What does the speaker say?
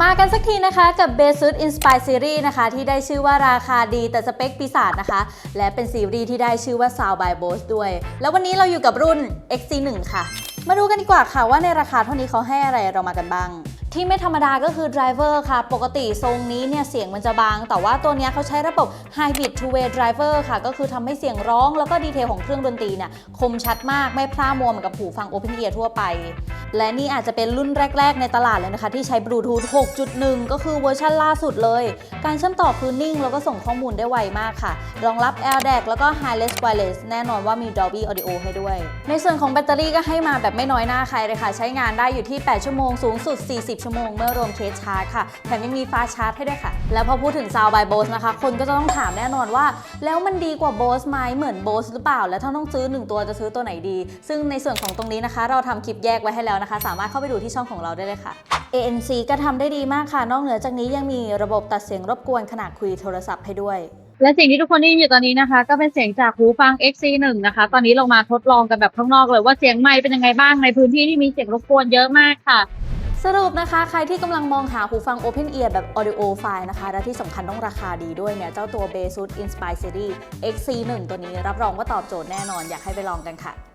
มากันสักทีนะคะกับ b a s u d Inspire Series นะคะที่ได้ชื่อว่าราคาดีแต่สเปคปีศาจนะคะ และเป็นซีรีส์ที่ได้ชื่อว่า Sound by Bose ด้วย แล้ววันนี้เราอยู่กับรุ่น XC1 ค่ะ มาดูกันดีกว่าค่ะว่าในราคาเท่านี้เขาให้อะไรเรามากันบ้าง ที่ไม่ธรรมดาก็คือ driver ค่ะ ปกติทรงนี้เนี่ยเสียงมันจะบาง แต่ว่าตัวนี้เขาใช้ระบบ hybrid two way driver ค่ะ ก็คือทำให้เสียงร้องแล้วก็ดีเทลของเครื่องดนตรีเนี่ยคมชัดมากไม่พร่ามัวเหมือนกับหูฟัง open ear ทั่วไป และนี่อาจจะเป็นรุ่นแรก ๆ ในตลาดเลยนะคะ ที่ใช้บลูทูธ 6.1 ก็คือเวอร์ชันล่าสุดเลย การเชื่อมต่อคือนิ่ง แล้วก็ส่งข้อมูลได้ไวมากค่ะ รองรับ AirDAC แล้วก็ Wireless Wireless แน่นอนว่ามี Dolby Audio ให้ด้วย ในส่วนของแบตเตอรี่ก็ให้มาแบบไม่น้อยหน้าใครเลยค่ะ ใช้งานได้อยู่ที่ 8 ชั่วโมง สูงสุด 40 ชั่วโมง เมื่อรวมเคสชาร์จค่ะ แถมยังมีฟ้าชาร์จให้ด้วยค่ะ แล้วพอพูดถึง Sound by Bose นะคะ คนก็จะต้องถามแน่นอนว่า แล้วมันดีกว่า Bose ไหมเหมือน Bose หรือเปล่า แล้วถ้าต้องซื้อ 1 ตัวจะซื้อตัวไหนดี ซึ่งในส่วนของตรงนี้นะคะ เราทำคลิปแยกไว้ให้แล้วนะคะ สามารถเข้าไปดูที่ช่องของเราได้เลยค่ะ ANC ก็ทำได้ดีมากค่ะ นอกเหนือจากนี้ยังมีระบบตัดเสียงรบกวนขณะคุยโทรศัพท์ให้ด้วย และสิ่งที่ทุกคนได้ยินอยู่ตอนนี้นะคะ ก็เป็นเสียงจากหูฟัง XC1 นะคะ ตอนนี้เรามาทดลองกันแบบข้างนอกเลยว่าเสียงไมค์เป็นยังไงบ้างในพื้นที่ที่มีเสียงรบกวนเยอะมากค่ะ สรุปนะคะ ใครที่กำลังมองหาหูฟัง Open Ear แบบ Audio File นะคะ และที่สำคัญต้องราคาดีด้วยเนี่ย เจ้าตัว b a s u d Inspire Series XC1 ตัวนี้รับรองว่าตอบโจทย์แน่นอนอยากให้ไปลองกันค่ะ